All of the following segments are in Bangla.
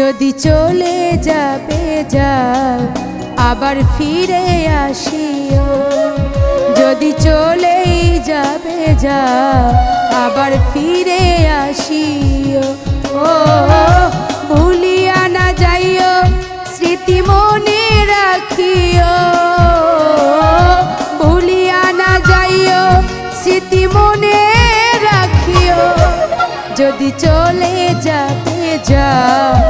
যদি চলে যাবে, যাও, আবার ফিরে আসিও। যদি চলেই যাবে, যাও, আবার ফিরে আসিও। ও, ভুলিয়া না যাইও, স্মৃতি মনে রাখিও। ভুলিয়া না যাইও, স্মৃতি মনে রাখিও। যদি চলে যাবে, যাও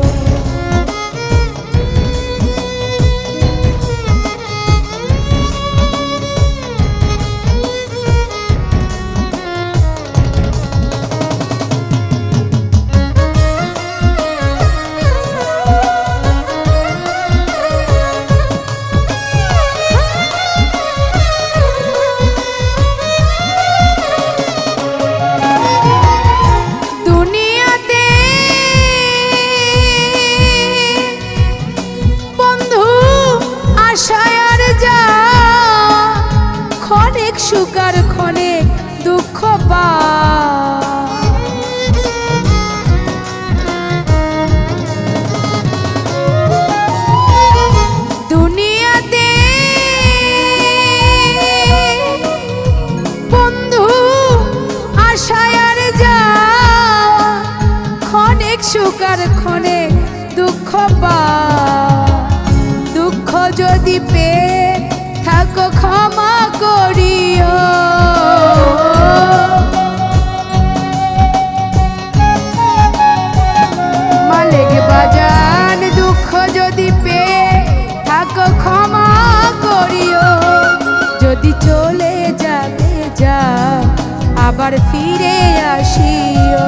সুকার ক্ষণিক দুঃখ পা দুঃখ যদি পেয়ে থাকো ক্ষমা করিও। মালিক বাজান, দুঃখ যদি পেয়ে থাকো ক্ষমা করিও। যদি চলে যাবে যাও, আবার ফিরে আসিও।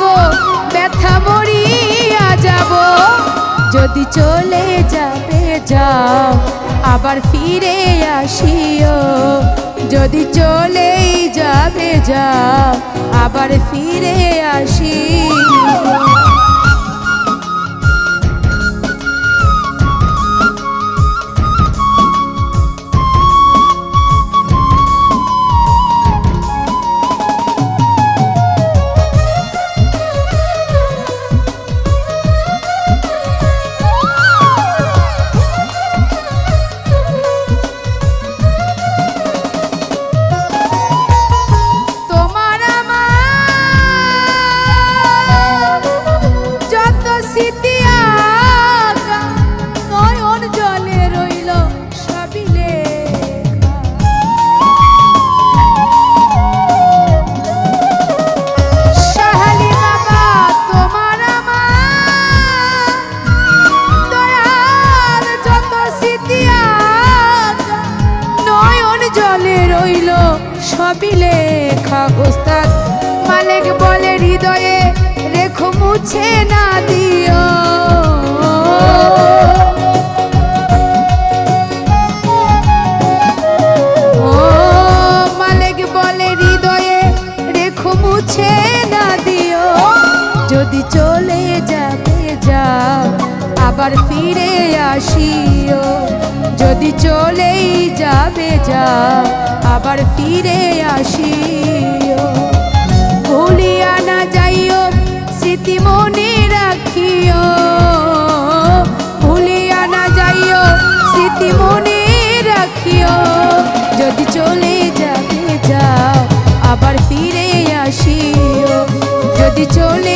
গো, ব্যথা মরিয়া যাব। যদি চলে যাবে যাও, আবার ফিরে আসিও। যদি চলেই যাবে যাও, আবার ফিরে আসিও। ওস্তাদ মালিক বলে হৃদয়ে রেখো, মুছে না দিও। বলে হৃদয়ে মুছে না দিও। যদি চলে যাবে আবার ফিরে আসিও। যদি চলেই যাবে যা আবার ফিরে আসিও। ভুলিয়া না যাইও স্মৃতি মনে রাখিও।